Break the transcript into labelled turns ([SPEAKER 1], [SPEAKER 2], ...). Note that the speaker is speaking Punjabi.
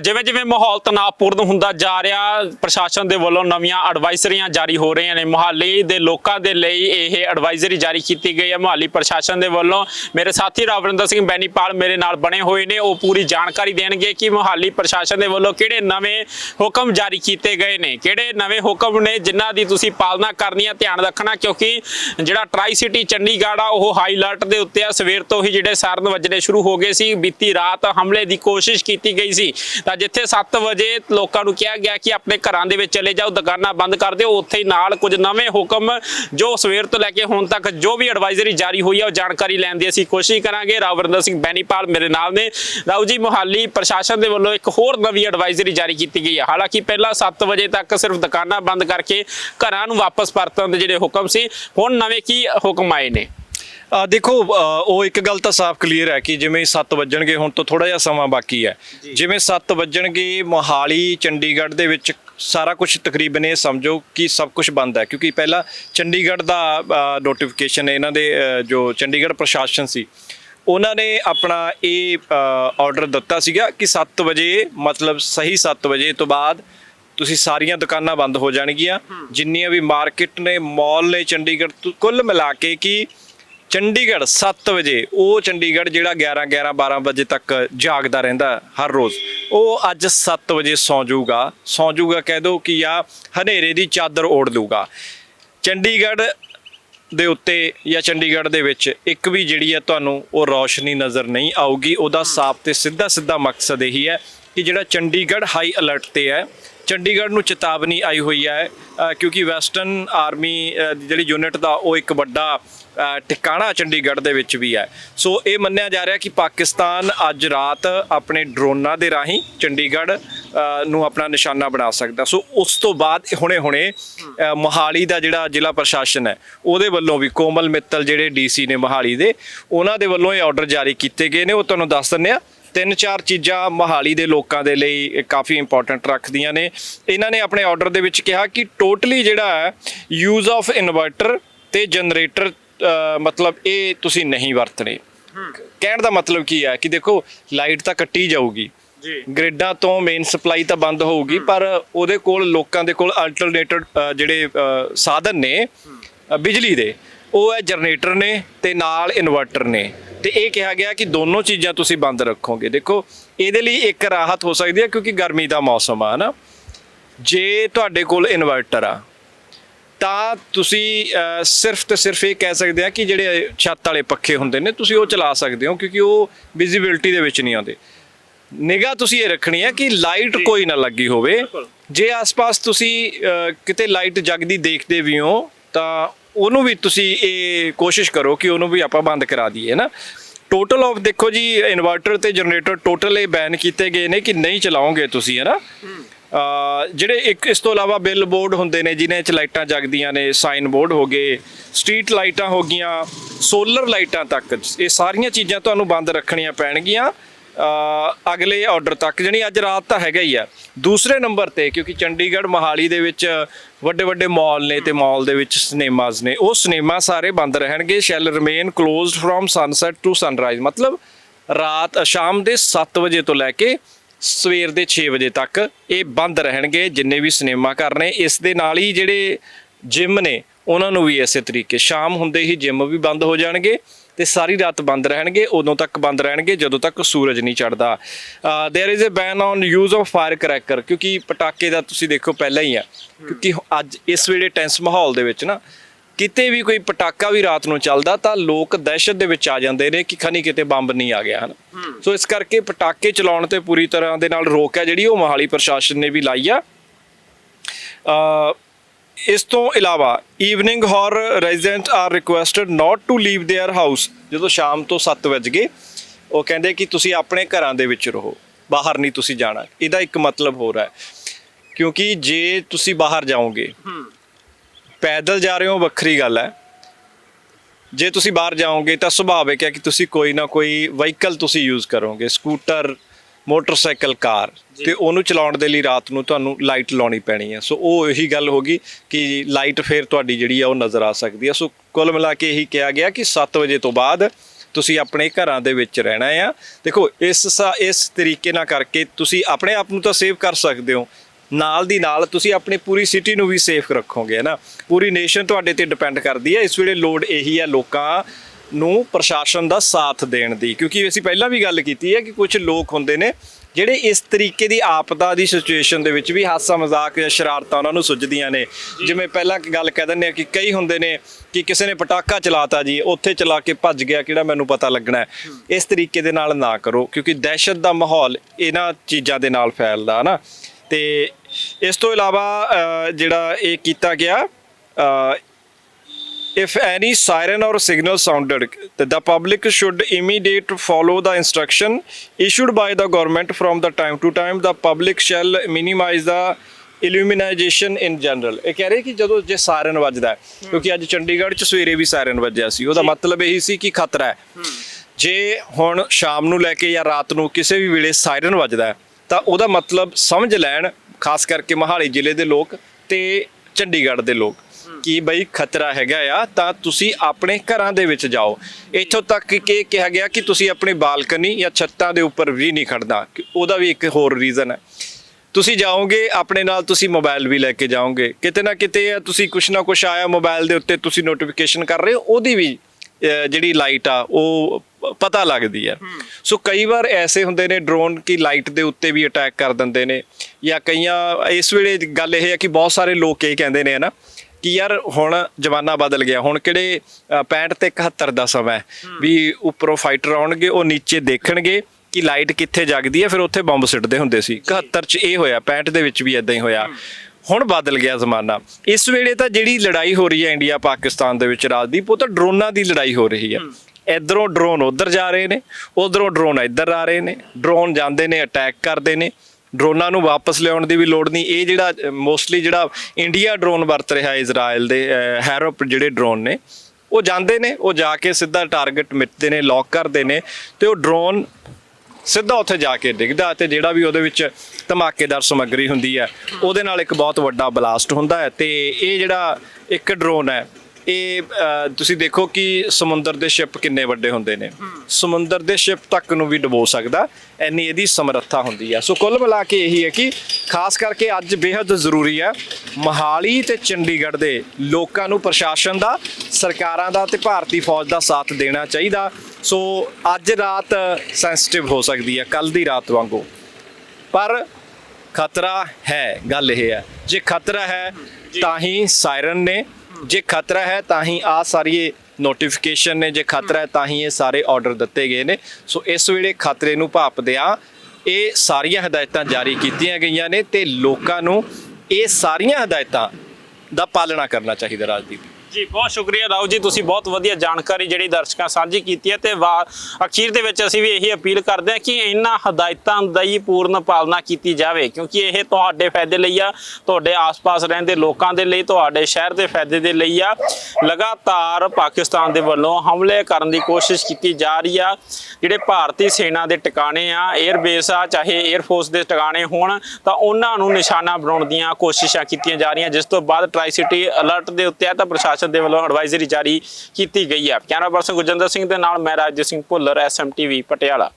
[SPEAKER 1] ਤਾਂ ਜਿਵੇਂ ਜਿਵੇਂ ਮਾਹੌਲ ਤਣਾਅਪੂਰਨ ਹੁੰਦਾ ਜਾ ਰਿਹਾ, ਪ੍ਰਸ਼ਾਸਨ ਦੇ ਵੱਲੋਂ ਨਵੀਆਂ ਐਡਵਾਈਜ਼ਰੀਆਂ ਜਾਰੀ ਹੋ ਰਹੀਆਂ ਨੇ। ਮੁਹਾਲੀ ਦੇ ਲੋਕਾਂ ਦੇ ਲਈ ਇਹ ਐਡਵਾਈਜ਼ਰੀ ਜਾਰੀ ਕੀਤੀ ਗਈ ਹੈ। ਮੁਹਾਲੀ ਪ੍ਰਸ਼ਾਸਨ ਦੇ ਵੱਲੋਂ ਮੇਰੇ ਸਾਥੀ ਰਾਵਰਿੰਦਰ ਸਿੰਘ ਬੈਨੀਪਾਲ ਮੇਰੇ ਨਾਲ ਬਣੇ ਹੋਏ ਨੇ। ਉਹ ਪੂਰੀ ਜਾਣਕਾਰੀ ਦੇਣਗੇ ਕਿ ਮੁਹਾਲੀ ਪ੍ਰਸ਼ਾਸਨ ਦੇ ਵੱਲੋਂ ਕਿਹੜੇ ਨਵੇਂ ਹੁਕਮ ਜਾਰੀ ਕੀਤੇ ਗਏ ਨੇ। ਕਿਹੜੇ ਨਵੇਂ ਹੁਕਮ ਨੇ ਜਿਨ੍ਹਾਂ ਦੀ ਤੁਸੀਂ ਪਾਲਣਾ ਕਰਨੀ ਹੈ, ਧਿਆਨ ਰੱਖਣਾ, ਕਿਉਂਕਿ ਜਿਹੜਾ ਟਰਾਈ ਸਿਟੀ ਚੰਡੀਗੜ੍ਹ ਆ, ਉਹ ਹਾਈ ਅਲਰਟ ਦੇ ਉੱਤੇ ਆ। ਸਵੇਰ ਤੋਂ ਹੀ ਜਿਹੜੇ ਸਾਰਨ ਵੱਜਣੇ ਸ਼ੁਰੂ ਹੋ ਗਏ ਸੀ। ਬੀਤੀ ਰਾਤ ਹਮਲੇ ਦੀ ਕੋਸ਼ਿਸ਼ ਕੀਤੀ ਗਈ ਸੀ। ਤਾਂ ਜਿੱਥੇ 7 ਵਜੇ ਲੋਕਾਂ ਨੂੰ ਕਿਹਾ ਗਿਆ ਕਿ ਆਪਣੇ ਘਰਾਂ ਦੇ ਵਿੱਚ ਚਲੇ ਜਾਓ, ਦੁਕਾਨਾਂ ਬੰਦ ਕਰ ਦਿਓ, ਉੱਥੇ ਹੀ ਨਾਲ ਕੁਝ ਨਵੇਂ ਹੁਕਮ ਜੋ ਸਵੇਰ ਤੋਂ ਲੈ ਕੇ ਹੁਣ ਤੱਕ ਜੋ ਵੀ ਐਡਵਾਈਜ਼ਰੀ ਜਾਰੀ ਹੋਈ ਹੈ ਉਹ ਜਾਣਕਾਰੀ ਲੈਣ ਦੀ ਅਸੀਂ ਕੋਸ਼ਿਸ਼ ਕਰਾਂਗੇ। ਰਾਵਰਿੰਦਰ ਸਿੰਘ ਬੈਨੀਪਾਲ ਮੇਰੇ ਨਾਲ ਨੇ। ਰਾਉ ਜੀ, ਮੁਹਾਲੀ ਪ੍ਰਸ਼ਾਸਨ ਦੇ ਵੱਲੋਂ ਇੱਕ ਹੋਰ ਨਵੀਂ ਐਡਵਾਈਜ਼ਰੀ ਜਾਰੀ ਕੀਤੀ ਗਈ ਹੈ ਹਾਲਾਂਕਿ ਪਹਿਲਾਂ 7 ਵਜੇ ਤੱਕ ਸਿਰਫ ਦੁਕਾਨਾਂ ਬੰਦ ਕਰਕੇ ਘਰਾਂ ਨੂੰ ਵਾਪਸ ਪਰਤਣ ਦੇ ਜਿਹੜੇ ਹੁਕਮ ਸੀ, ਹੁਣ ਨਵੇਂ ਕੀ ਹੁਕਮ ਆਏ ਨੇ?
[SPEAKER 2] ਆ ਦੇਖੋ ਉਹ ਇੱਕ ਗੱਲ ਤਾਂ ਸਾਫ਼ ਕਲੀਅਰ ਹੈ ਕਿ ਜਿਵੇਂ 7 ਵੱਜਣਗੇ ਹੁਣ ਤੋਂ ਥੋੜਾ ਜਿਹਾ ਸਮਾਂ ਬਾਕੀ ਹੈ। ਜਿਵੇਂ 7 ਵੱਜਣਗੇ ਮੋਹਾਲੀ ਚੰਡੀਗੜ੍ਹ ਦੇ ਵਿੱਚ ਸਾਰਾ ਕੁਝ ਤਕਰੀਬਨ ਇਹ ਸਮਝੋ ਕਿ ਸਭ ਕੁਝ ਬੰਦ ਹੈ ਕਿਉਂਕਿ ਪਹਿਲਾਂ ਚੰਡੀਗੜ੍ਹ ਦਾ ਨੋਟੀਫਿਕੇਸ਼ਨ ਇਹਨਾਂ ਦੇ ਜੋ ਚੰਡੀਗੜ੍ਹ ਪ੍ਰਸ਼ਾਸਨ ਸੀ ਉਹਨਾਂ ਨੇ ਆਪਣਾ ਇਹ ਆਰਡਰ ਦਿੱਤਾ ਸੀਗਾ ਕਿ 7 ਵਜੇ ਮਤਲਬ ਸਹੀ 7 ਵਜੇ ਤੋਂ ਬਾਅਦ ਤੁਸੀਂ ਸਾਰੀਆਂ ਦੁਕਾਨਾਂ ਬੰਦ ਹੋ ਜਾਣਗੀਆਂ। ਜਿੰਨੀਆਂ ਵੀ ਮਾਰਕੀਟ ਨੇ ਮਾਲ ਨੇ ਚੰਡੀਗੜ੍ਹ ਕੁੱਲ ਮਿਲਾ ਕੇ ਕਿ ਚੰਡੀਗੜ੍ਹ 7 ਵਜੇ ਉਹ ਚੰਡੀਗੜ੍ਹ ਜਿਹੜਾ 11 11 12 ਵਜੇ ਤੱਕ ਜਾਗਦਾ ਰਹਿੰਦਾ ਹਰ ਰੋਜ਼ ਉਹ ਅੱਜ 7 ਵਜੇ ਸੌਂ ਜਾਊਗਾ। ਸੌਂ ਜਾਊਗਾ ਕਹਿ ਦੋ ਕਿ ਆ ਹਨੇਰੇ ਦੀ ਚਾਦਰ ਓੜ ਲੂਗਾ ਚੰਡੀਗੜ੍ਹ ਦੇ ਉੱਤੇ ਜਾਂ ਚੰਡੀਗੜ੍ਹ ਦੇ ਵਿੱਚ ਇੱਕ ਵੀ ਜਿਹੜੀ ਹੈ ਤੁਹਾਨੂੰ ਉਹ ਰੌਸ਼ਨੀ ਨਜ਼ਰ ਨਹੀਂ ਆਊਗੀ। ਉਹਦਾ ਸਾਫ਼ ਤੇ ਸਿੱਧਾ ਸਿੱਧਾ ਮਕਸਦ ਇਹੀ ਹੈ ਕਿ ਜਿਹੜਾ ਚੰਡੀਗੜ੍ਹ ਹਾਈ ਅਲਰਟ ਤੇ ਹੈ ਚੰਡੀਗੜ੍ਹ ਨੂੰ ਚੇਤਾਵਨੀ ਆਈ ਹੋਈ ਹੈ ਕਿਉਂਕਿ ਵੈਸਟਰਨ ਆਰਮੀ ਜਿਹੜੀ ਯੂਨਿਟ ਦਾ ਉਹ ਇੱਕ ਵੱਡਾ ਟਿਕਾਣਾ ਚੰਡੀਗੜ੍ਹ ਦੇ ਵਿੱਚ ਵੀ ਹੈ। ਸੋ ਇਹ ਮੰਨਿਆ ਜਾ ਰਿਹਾ ਕਿ ਪਾਕਿਸਤਾਨ ਅੱਜ ਰਾਤ ਆਪਣੇ ਡਰੋਨਾਂ ਦੇ ਰਾਹੀਂ ਚੰਡੀਗੜ੍ਹ ਨੂੰ ਆਪਣਾ ਨਿਸ਼ਾਨਾ ਬਣਾ ਸਕਦਾ। ਸੋ ਉਸ ਤੋਂ ਬਾਅਦ ਹੁਣੇ-ਹੁਣੇ ਮੋਹਾਲੀ ਦਾ ਜਿਹੜਾ ਜ਼ਿਲ੍ਹਾ ਪ੍ਰਸ਼ਾਸਨ ਹੈ, ਉਹਦੇ ਵੱਲੋਂ ਵੀ ਕੋਮਲ ਮਿੱਤਲ ਜਿਹੜੇ ਡੀਸੀ ਨੇ ਮੋਹਾਲੀ ਦੇ, ਉਹਨਾਂ ਦੇ ਵੱਲੋਂ ਇਹ ਆਰਡਰ ਜਾਰੀ ਕੀਤੇ ਗਏ ਨੇ। ਉਹ ਤੁਹਾਨੂੰ ਦੱਸ ਦਿੰਦੇ ਆ ਤਿੰਨ ਚਾਰ ਚੀਜ਼ਾਂ ਮੋਹਾਲੀ ਦੇ ਲੋਕਾਂ ਦੇ ਲਈ ਕਾਫੀ ਇੰਪੋਰਟੈਂਟ ਰੱਖਦੀਆਂ ਨੇ। ਇਹਨਾਂ ਨੇ ਆਪਣੇ ਆਰਡਰ ਦੇ ਵਿੱਚ ਕਿਹਾ ਕਿ ਟੋਟਲੀ ਜਿਹੜਾ ਹੈ ਯੂਜ਼ ਆਫ ਇਨਵਰਟਰ ਤੇ ਜਨਰੇਟਰ ਮਤਲਬ ਇਹ ਤੁਸੀਂ ਨਹੀਂ ਵਰਤਣੇ। ਕਹਿਣ ਦਾ ਮਤਲਬ ਕੀ ਹੈ ਕਿ ਦੇਖੋ ਲਾਈਟ ਤਾਂ ਕੱਟੀ ਜਾਊਗੀ।
[SPEAKER 1] ਜੀ।
[SPEAKER 2] ਗ੍ਰਿਡਾਂ ਤੋਂ ਮੇਨ ਸਪਲਾਈ ਤਾਂ ਬੰਦ ਹੋਊਗੀ ਪਰ ਉਹਦੇ ਕੋਲ ਲੋਕਾਂ ਦੇ ਕੋਲ ਅਲਟਰਨੇਟਿਵ ਜਿਹੜੇ ਸਾਧਨ ਨੇ ਬਿਜਲੀ ਦੇ ਉਹ ਹੈ ਜਨਰੇਟਰ ਨੇ ਤੇ ਨਾਲ ਇਨਵਰਟਰ ਨੇ। ਤੇ ਇਹ ਕਿਹਾ ਗਿਆ ਕਿ ਦੋਨੋਂ ਚੀਜ਼ਾਂ ਤੁਸੀਂ ਬੰਦ ਰੱਖੋਗੇ। ਦੇਖੋ ਇਹਦੇ ਲਈ ਇੱਕ ਰਾਹਤ ਹੋ ਸਕਦੀ ਹੈ ਕਿਉਂਕਿ ਗਰਮੀ ਦਾ ਮੌਸਮ ਆ ਹਨਾ। ਜੇ ਤੁਹਾਡੇ ਕੋਲ ਇਨਵਰਟਰ ਆ ਤਾਂ ਤੁਸੀਂ ਸਿਰਫ ਤੇ ਸਿਰਫ ਇਹ ਕਹਿ ਸਕਦੇ ਆ ਕਿ ਜਿਹੜੇ ਛੱਤ ਵਾਲੇ ਪੱਖੇ ਹੁੰਦੇ ਨੇ ਤੁਸੀਂ ਉਹ ਚਲਾ ਸਕਦੇ ਹੋ ਕਿਉਂਕਿ ਉਹ ਵਿਜ਼ਿਬਿਲਟੀ ਦੇ ਵਿੱਚ ਨਹੀਂ ਆਉਂਦੇ। ਨਿਗਾਹ ਤੁਸੀਂ ਇਹ ਰੱਖਣੀ ਹੈ ਕਿ ਲਾਈਟ ਕੋਈ ਨਾ ਲੱਗੀ ਹੋਵੇ। ਜੇ ਆਸ-ਪਾਸ ਤੁਸੀਂ ਕਿਤੇ ਲਾਈਟ ਜਗਦੀ ਦੇਖਦੇ ਵੀ ਹੋ ਤਾਂ ਉਹਨੂੰ ਵੀ ਤੁਸੀਂ ਇਹ ਕੋਸ਼ਿਸ਼ ਕਰੋ ਕਿ ਉਹਨੂੰ ਵੀ ਆਪਾਂ ਬੰਦ ਕਰਾ ਦਈਏ ਨਾ ਟੋਟਲ ਆਫ ਦੇਖੋ ਜੀ ਇਨਵਰਟਰ ਤੇ ਜਨਰੇਟਰ ਟੋਟਲ ਇਹ ਬੈਨ ਕੀਤੇ ਗਏ ਨੇ ਕਿ ਨਹੀਂ ਚਲਾਓਗੇ ਤੁਸੀਂ ਹੈ। ਨਾ ਜਿਹੜੇ ਇੱਕ ਇਸ ਤੋਂ ਇਲਾਵਾ ਬਿੱਲ ਬੋਰਡ ਹੁੰਦੇ ਨੇ, ਜਿਨ੍ਹਾਂ 'ਚ ਲਾਈਟਾਂ ਜਗਦੀਆਂ ਨੇ ਸਾਈਨ ਬੋਰਡ ਹੋ ਗਏ ਸਟਰੀਟ ਲਾਈਟਾਂ ਹੋ ਗਈਆਂ ਸੋਲਰ ਲਾਈਟਾਂ ਤੱਕ, ਇਹ ਸਾਰੀਆਂ ਚੀਜ਼ਾਂ ਤੁਹਾਨੂੰ ਬੰਦ ਰੱਖਣੀਆਂ ਪੈਣਗੀਆਂ। ਅਗਲੇ ਆਰਡਰ ਤੱਕ, ਜਣੀ ਅੱਜ ਰਾਤ ਤਾਂ ਹੈਗਾ ਹੀ ਆ। ਦੂਸਰੇ ਨੰਬਰ ਤੇ, ਕਿਉਂਕਿ ਚੰਡੀਗੜ੍ਹ ਮੋਹਾਲੀ ਦੇ ਵਿੱਚ ਵੱਡੇ ਵੱਡੇ ਮਾਲ ਨੇ ਤੇ ਮਾਲ ਦੇ ਵਿੱਚ ਸਿਨੇਮਾਜ਼ ਨੇ, ਉਹ ਸਿਨੇਮਾ ਸਾਰੇ ਬੰਦ ਰਹਿਣਗੇ shall remain closed from sunset to sunrise ਮਤਲਬ ਰਾਤ, ਸ਼ਾਮ ਦੇ 7 ਵਜੇ ਤੋਂ ਲੈ ਕੇ ਸਵੇਰ ਦੇ 6 ਵਜੇ ਤੱਕ ਇਹ ਬੰਦ ਰਹਿਣਗੇ ਜਿੰਨੇ ਵੀ ਸਿਨੇਮਾ ਘਰ ਨੇ ਇਸ ਦੇ ਨਾਲ ਹੀ ਜਿਹੜੇ ਜਿਮ ਨੇ ਉਹਨਾਂ ਨੂੰ ਵੀ ਇਸੇ ਤਰੀਕੇ ਸ਼ਾਮ ਹੁੰਦੇ ਹੀ ਜਿਮ ਵੀ ਬੰਦ ਹੋ ਜਾਣਗੇ ਤੇ ਸਾਰੀ ਰਾਤ ਬੰਦ ਰਹਿਣਗੇ ਉਦੋਂ ਤੱਕ ਬੰਦ ਰਹਿਣਗੇ ਜਦੋਂ ਤੱਕ ਸੂਰਜ ਨਹੀਂ ਚੜਦਾ there is a ban on use of fire cracker ਕਿਉਂਕਿ ਪਟਾਕੇ ਦਾ ਤੁਸੀਂ ਦੇਖੋ ਪਹਿਲਾਂ ਹੀ ਆ ਕਿਉਂਕਿ ਅੱਜ ਇਸ ਵੇਲੇ ਟੈਂਸ ਮਾਹੌਲ ਦੇ ਵਿੱਚ ਨਾ ਕਿਤੇ ਵੀ ਕੋਈ ਪਟਾਕਾ ਵੀ ਰਾਤ ਨੂੰ ਚੱਲਦਾ ਤਾਂ ਲੋਕ ਦਹਿਸ਼ਤ ਦੇ ਵਿੱਚ ਆ ਜਾਂਦੇ ਨੇ ਕਿ ਖਨੀ ਕਿਤੇ ਬੰਬ ਨਹੀਂ ਆ ਗਿਆ ਹਨ ਸੋ ਇਸ ਕਰਕੇ ਪਟਾਕੇ ਚਲਾਉਣ ਤੇ ਪੂਰੀ ਤਰ੍ਹਾਂ ਦੇ ਨਾਲ ਰੋਕ ਹੈ ਜਿਹੜੀ ਉਹ ਮੋਹਾਲੀ ਪ੍ਰਸ਼ਾਸਨ ਨੇ ਵੀ ਲਾਈ ਆ ਅ, ਇਸ ਤੋਂ ਇਲਾਵਾ evening hour resident are requested not to leave their house ਜਦੋਂ ਸ਼ਾਮ ਤੋਂ 7 ਵਜ ਗਏ ਉਹ ਕਹਿੰਦੇ ਕਿ ਤੁਸੀਂ ਆਪਣੇ ਘਰਾਂ ਦੇ ਵਿੱਚ ਰਹੋ ਬਾਹਰ ਨਹੀਂ ਤੁਸੀਂ ਜਾਣਾ ਇਹਦਾ ਇੱਕ ਮਤਲਬ ਹੋਰ ਹੈ ਕਿਉਂਕਿ ਜੇ ਤੁਸੀਂ ਬਾਹਰ ਜਾਓਗੇ ਪੈਦਲ ਜਾ ਰਹੇ ਹੋ ਵੱਖਰੀ ਗੱਲ ਹੈ। ਜੇ ਤੁਸੀਂ ਬਾਹਰ ਜਾਓਗੇ ਤਾਂ ਸੁਭਾਵਿਕ ਹੈ ਕਿ ਤੁਸੀਂ ਕੋਈ ਨਾ ਕੋਈ ਵਹੀਕਲ ਤੁਸੀਂ ਯੂਜ਼ ਕਰੋਗੇ ਸਕੂਟਰ ਮੋਟਰਸਾਈਕਲ ਕਾਰ ਤੇ ਉਹਨੂੰ ਚਲਾਉਣ ਦੇ ਲਈ ਰਾਤ ਨੂੰ ਤੁਹਾਨੂੰ ਲਾਈਟ ਲਾਉਣੀ ਪੈਣੀ ਹੈ। ਸੋ ਉਹ ਇਹੀ ਗੱਲ ਹੋਗੀ ਕਿ ਲਾਈਟ ਫੇਰ ਤੁਹਾਡੀ ਜਿਹੜੀ ਆ ਉਹ ਨਜ਼ਰ ਆ ਸਕਦੀ ਹੈ। ਸੋ ਕੁੱਲ ਮਿਲਾ ਕੇ ਇਹੀ ਕਿਹਾ ਗਿਆ ਕਿ 7 ਵਜੇ ਤੋਂ ਬਾਅਦ ਤੁਸੀਂ ਆਪਣੇ ਘਰਾਂ ਦੇ ਵਿੱਚ ਰਹਿਣਾ ਆ। ਦੇਖੋ ਇਸ ਇਸ ਤਰੀਕੇ ਨਾਲ ਕਰਕੇ ਤੁਸੀਂ ਆਪਣੇ ਆਪ ਨੂੰ ਤਾਂ ਸੇਵ ਕਰ ਸਕਦੇ ਹੋ। ਨਾਲ ਦੀ ਨਾਲ ਤੁਸੀਂ ਆਪਣੀ ਪੂਰੀ ਸਿਟੀ ਨੂੰ ਵੀ ਸੇਫ ਰੱਖੋਗੇ, ਹੈ ਨਾ? ਪੂਰੀ ਨੇਸ਼ਨ ਤੁਹਾਡੇ ਤੇ ਡਿਪੈਂਡ ਕਰਦੀ ਹੈ। ਇਸ ਵੇਲੇ ਲੋੜ ਇਹੀ ਹੈ ਲੋਕਾਂ ਨੂੰ ਪ੍ਰਸ਼ਾਸਨ ਦਾ ਸਾਥ ਦੇਣ ਦੀ। ਕਿਉਂਕਿ ਅਸੀਂ ਪਹਿਲਾਂ ਵੀ ਗੱਲ ਕੀਤੀ ਹੈ ਕਿ ਕੁਝ ਲੋਕ ਹੁੰਦੇ ਨੇ ਜਿਹੜੇ ਇਸ ਤਰੀਕੇ ਦੀ ਆਪਦਾ ਦੀ ਸਿਚੁਏਸ਼ਨ ਦੇ ਵਿੱਚ ਵੀ ਹਾਸਾ ਮਜ਼ਾਕ ਜਾਂ ਸ਼ਰਾਰਤਾਂ ਉਹਨਾਂ ਨੂੰ ਸੁੱਜਦੀਆਂ ਨੇ। ਜਿਵੇਂ ਪਹਿਲਾਂ ਗੱਲ ਕਹਿ ਦਿੰਦੇ ਆ ਕਿ ਕਈ ਹੁੰਦੇ ਨੇ ਕਿ ਕਿਸੇ ਨੇ ਪਟਾਕਾ ਚਲਾਤਾ ਜੀ, ਉੱਥੇ ਚਲਾ ਕੇ ਭੱਜ ਗਿਆ, ਕਿਹੜਾ ਮੈਨੂੰ ਪਤਾ ਲੱਗਣਾ ਇਸ ਤਰੀਕੇ ਦੇ ਨਾਲ ਨਾ ਕਰੋ, ਕਿਉਂਕਿ ਦਹਿਸ਼ਤ ਦਾ ਮਾਹੌਲ ਇਹਨਾਂ ਚੀਜ਼ਾਂ ਦੇ ਨਾਲ ਫੈਲਦਾ ਹਨਾ ਤੇ ਇਸ ਤੋਂ ਇਲਾਵਾ ਜਿਹੜਾ ਇਹ ਕੀਤਾ ਗਿਆ ਅਹ, if any siren or signal sounded the public should immediate follow the instruction issued by the government from the time to time the public shall minimize the illumination in general ਇਹ ਕਹਿ ਰਹੇ ਕਿ ਜਦੋਂ ਜੇ ਸਾਇਰਨ ਵੱਜਦਾ ਕਿਉਂਕਿ ਅੱਜ ਚੰਡੀਗੜ੍ਹ ਚ ਸਵੇਰੇ ਵੀ ਸਾਇਰਨ ਵੱਜਿਆ ਸੀ ਉਹਦਾ ਮਤਲਬ ਇਹੀ ਸੀ ਕਿ ਖਤਰਾ ਹੈ ਜੇ ਹੁਣ ਸ਼ਾਮ ਨੂੰ ਲੈ ਕੇ ਜਾਂ ਰਾਤ ਨੂੰ ਕਿਸੇ ਵੀ ਵੇਲੇ ਸਾਇਰਨ ਵੱਜਦਾ ਹੈ, ਤਾਂ ਉਹਦਾ ਮਤਲਬ ਸਮਝ ਲੈਣ, ਖਾਸ ਕਰਕੇ ਮਹਾਲੀ ਜ਼ਿਲ੍ਹੇ ਦੇ ਲੋਕ ਤੇ ਚੰਡੀਗੜ੍ਹ ਦੇ ਲੋਕ ਕਿ ਬਈ ਖਤਰਾ ਹੈਗਾ ਆ, ਤਾਂ ਤੁਸੀਂ ਆਪਣੇ ਘਰਾਂ ਦੇ ਵਿੱਚ ਜਾਓ। ਇੱਥੋਂ ਤੱਕ ਕਿ ਕਿਹਾ ਗਿਆ ਕਿ ਤੁਸੀਂ ਆਪਣੀ ਬਾਲਕਨੀ ਜਾਂ ਛੱਤਾਂ ਦੇ ਉੱਪਰ ਵੀ ਨਹੀਂ ਖੜਨਾ, ਕਿ ਉਹਦਾ ਵੀ ਇੱਕ ਹੋਰ ਰੀਜ਼ਨ ਹੈ। ਤੁਸੀਂ ਜਾਓਗੇ, ਆਪਣੇ ਨਾਲ ਤੁਸੀਂ ਮੋਬਾਈਲ ਵੀ ਲੈ ਕੇ ਜਾਓਗੇ। ਕਿਤੇ ਨਾ ਕਿਤੇ ਤੁਸੀਂ ਕੁਛ ਨਾ ਕੁਛ ਆਇਆ ਮੋਬਾਈਲ ਦੇ ਉੱਤੇ ਤੁਸੀਂ ਨੋਟੀਫਿਕੇਸ਼ਨ ਕਰ ਰਹੇ ਹੋ, ਉਹਦੀ ਵੀ ਜਿਹੜੀ ਲਾਈਟ ਆ, ਉਹ ਪਤਾ ਲੱਗਦੀ ਹੈ। ਸੋ ਕਈ ਵਾਰ ਐਸੇ ਹੁੰਦੇ ਨੇ ਡਰੋਨ ਕੀ ਲਾਈਟ ਦੇ ਉੱਤੇ ਵੀ ਅਟੈਕ ਕਰ ਦਿੰਦੇ ਨੇ ਜਾਂ ਕਈਆਂ ਇਸ ਵੇਲੇ ਗੱਲ ਇਹ ਹੈ ਕਿ ਬਹੁਤ ਸਾਰੇ ਲੋਕ ਇਹ ਕਹਿੰਦੇ ਨੇ ਹਨਾ ਕਿ ਯਾਰ ਹੁਣ ਜ਼ਮਾਨਾ ਬਦਲ ਗਿਆ ਹੁਣ ਕਿਹੜੇ ਅ, 65 ਤੇ 71 ਦਾ ਸਮਾਂ ਹੈ ਵੀ ਉੱਪਰੋਂ ਫਾਈਟਰ ਆਉਣਗੇ ਉਹ ਨੀਚੇ ਦੇਖਣਗੇ ਕਿ ਲਾਈਟ ਕਿੱਥੇ ਜਗਦੀ ਹੈ ਫਿਰ ਉੱਥੇ ਬੰਬ ਸਿੱਟਦੇ ਹੁੰਦੇ ਸੀ। 71 ਚ ਇਹ ਹੋਇਆ 65 ਦੇ ਵਿੱਚ ਵੀ ਇਦਾਂ ਹੀ ਹੋਇਆ। ਹੁਣ ਬਦਲ ਗਿਆ ਜ਼ਮਾਨਾ। ਇਸ ਵੇਲੇ ਤਾਂ ਜਿਹੜੀ ਲੜਾਈ ਹੋ ਰਹੀ ਹੈ ਇੰਡੀਆ ਪਾਕਿਸਤਾਨ ਦੇ ਵਿੱਚ ਰਾਜਦੀਪ ਉਹ ਤਾਂ ਡਰੋਨਾਂ ਦੀ ਲੜਾਈ ਹੋ ਰਹੀ ਹੈ। ਇਧਰੋਂ ਡਰੋਨ ਉਧਰ ਜਾ ਰਹੇ ਨੇ, ਉਧਰੋਂ ਡਰੋਨ ਇੱਧਰ ਆ ਰਹੇ ਨੇ ਡਰੋਨ ਜਾਂਦੇ ਨੇ ਅਟੈਕ ਕਰਦੇ ਨੇ। ਡਰੋਨਾਂ ਨੂੰ ਵਾਪਸ ਲਿਆਉਣ ਦੀ ਵੀ ਲੋੜ ਨਹੀਂ। ਇਹ ਜਿਹੜਾ ਮੋਸਟਲੀ ਜਿਹੜਾ ਇੰਡੀਆ ਡਰੋਨ ਵਰਤ ਰਿਹਾ ਇਜ਼ਰਾਈਲ ਦੇ ਹੈਰੋਪ ਜਿਹੜੇ ਡਰੋਨ ਨੇ, ਉਹ ਜਾਂਦੇ ਨੇ, ਉਹ ਜਾ ਕੇ ਸਿੱਧਾ ਟਾਰਗੇਟ ਮਿੱਟਦੇ ਨੇ ਲੌਕ ਕਰਦੇ ਨੇ ਤੇ ਉਹ ਡਰੋਨ ਸਿੱਧਾ ਉੱਥੇ ਜਾ ਕੇ ਡਿੱਗਦਾ ਤੇ ਜਿਹੜਾ ਵੀ ਉਹਦੇ ਵਿੱਚ ਧਮਾਕੇਦਾਰ ਸਮੱਗਰੀ ਹੁੰਦੀ ਹੈ, ਉਹਦੇ ਨਾਲ ਇੱਕ ਬਹੁਤ ਵੱਡਾ ਬਲਾਸਟ ਹੁੰਦਾ ਹੈ ਤੇ ਇਹ ਜਿਹੜਾ ਇੱਕ ਡਰੋਨ ਹੈ ਇਹ ਤੁਸੀਂ ਦੇਖੋ ਕਿ ਸਮੁੰਦਰ ਦੇ ਸ਼ਿਪ ਕਿੰਨੇ ਵੱਡੇ ਹੁੰਦੇ ਨੇ। ਸਮੁੰਦਰ ਦੇ ਸ਼ਿਪ ਤੱਕ ਨੂੰ ਵੀ ਡੁਬੋ ਸਕਦਾ ਐਨੀ ਇਹਦੀ ਸਮਰੱਥਾ ਹੁੰਦੀ ਹੈ ਸੋ ਕੁੱਲ ਮਿਲਾ ਕੇ ਇਹੀ ਹੈ ਕਿ ਖਾਸ ਕਰਕੇ ਅੱਜ ਬੇहद ਜ਼ਰੂਰੀ ਹੈ ਮਹਾਲੀ ਤੇ ਚੰਡੀਗੜ੍ਹ ਦੇ ਲੋਕਾਂ ਨੂੰ ਪ੍ਰਸ਼ਾਸਨ ਦਾ ਸਰਕਾਰਾਂ ਦਾ ਤੇ ਭਾਰਤੀ ਫੌਜ ਦਾ ਸਾਥ ਦੇਣਾ ਚਾਹੀਦਾ। ਸੋ ਅੱਜ ਰਾਤ ਸੈਂਸਿਟਿਵ ਹੋ ਸਕਦੀ ਹੈ ਕੱਲ ਦੀ ਰਾਤ ਵਾਂਗੂ। ਪਰ ਖਤਰਾ ਹੈ ਗੱਲ ਇਹ ਹੈ ਜੇ ਖਤਰਾ ਹੈ ਤਾਂ ਹੀ ਸਾਇਰਨ ਨੇ ਜੇ ਖਤਰਾ ਹੈ ਤਾਂ ਹੀ ਆ ਸਾਰੀ ਨੋਟੀਫਿਕੇਸ਼ਨ ਨੇ, ਜੇ ਖਤਰਾ ਹੈ ਤਾਂ ਹੀ ਇਹ ਸਾਰੇ ਆਰਡਰ ਦਿੱਤੇ ਗਏ ਨੇ। ਸੋ ਇਸ ਵੇਲੇ ਖਤਰੇ ਨੂੰ ਭਾਪਦਿਆਂ ਇਹ ਸਾਰੀਆਂ ਹਦਾਇਤਾਂ ਜਾਰੀ ਕੀਤੀਆਂ ਗਈਆਂ ਨੇ ਤੇ ਲੋਕਾਂ ਨੂੰ ਇਹ ਸਾਰੀਆਂ ਹਦਾਇਤਾਂ ਦਾ ਪਾਲਣਾ ਕਰਨਾ ਚਾਹੀਦਾ ਰਾਜਦੀਪ
[SPEAKER 1] ਜੀ, ਬਹੁਤ ਸ਼ੁਕਰੀਆ ਰਾਓ ਜੀ, ਤੁਸੀਂ ਬਹੁਤ ਵਧੀਆ ਜਾਣਕਾਰੀ ਜਿਹੜੀ ਦਰਸ਼ਕਾਂ ਸਾਂਝੀ ਕੀਤੀ ਹੈ ਤੇ ਵਾ- ਅਖੀਰ ਦੇ ਵਿੱਚ ਅਸੀਂ ਵੀ ਇਹੀ ਅਪੀਲ ਕਰਦੇ ਹਾਂ ਕਿ ਇਹਨਾਂ ਹਦਾਇਤਾਂ ਦੀ ਪੂਰਨ ਪਾਲਣਾ ਕੀਤੀ ਜਾਵੇ, ਕਿਉਂਕਿ ਇਹ ਤੁਹਾਡੇ ਫਾਇਦੇ ਲਈ ਆ, ਤੁਹਾਡੇ ਆਸ-ਪਾਸ ਰਹਿੰਦੇ ਲੋਕਾਂ ਦੇ ਲਈ, ਤੁਹਾਡੇ ਸ਼ਹਿਰ ਦੇ ਫਾਇਦੇ ਦੇ ਲਈ ਆ। ਲਗਾਤਾਰ ਪਾਕਿਸਤਾਨ ਦੇ ਵੱਲੋਂ ਹਮਲੇ ਕਰਨ ਦੀ ਕੋਸ਼ਿਸ਼ ਕੀਤੀ ਜਾ ਰਹੀ ਆ। ਜਿਹੜੇ ਭਾਰਤੀ ਸੈਨਾ ਦੇ ਟਿਕਾਣੇ ਆ 에ਅਰ ਬੇਸ ਆ, ਚਾਹੇ 에ਅਰ ਫੋਰਸ ਦੇ ਟਿਕਾਣੇ ਹੋਣ, ਤਾਂ ਉਹਨਾਂ ਨੂੰ ਨਿਸ਼ਾਨਾ ਬਣਾਉਣ ਦੀਆਂ ਕੋਸ਼ਿਸ਼ਾਂ ਕੀਤੀਆਂ ਜਾ ਰਹੀਆਂ, ਜਿਸ ਤੋਂ ਬਾਅਦ ਟਰਾਈ ਸਿਟੀ ਅਲਰਟ ਦੇ ਉੱਤੇ ਆ, ਤਾਂ ਪ੍ਰਸ਼ਾਸਨ ਦੇ ਵੱਲੋਂ ਐਡਵਾਈਜ਼ਰੀ ਜਾਰੀ ਕੀਤੀ ਗਈ ਹੈ। ਕੈਮਰਾ ਪਰਸਨ ਗੁਰਜਿੰਦਰ ਸਿੰਘ ਦੇ ਨਾਲ ਮੈਂ ਰਾਜਜੀਤ ਸਿੰਘ ਭੁੱਲਰ ਐਸਐਮਟੀਵੀ ਪਟਿਆਲਾ।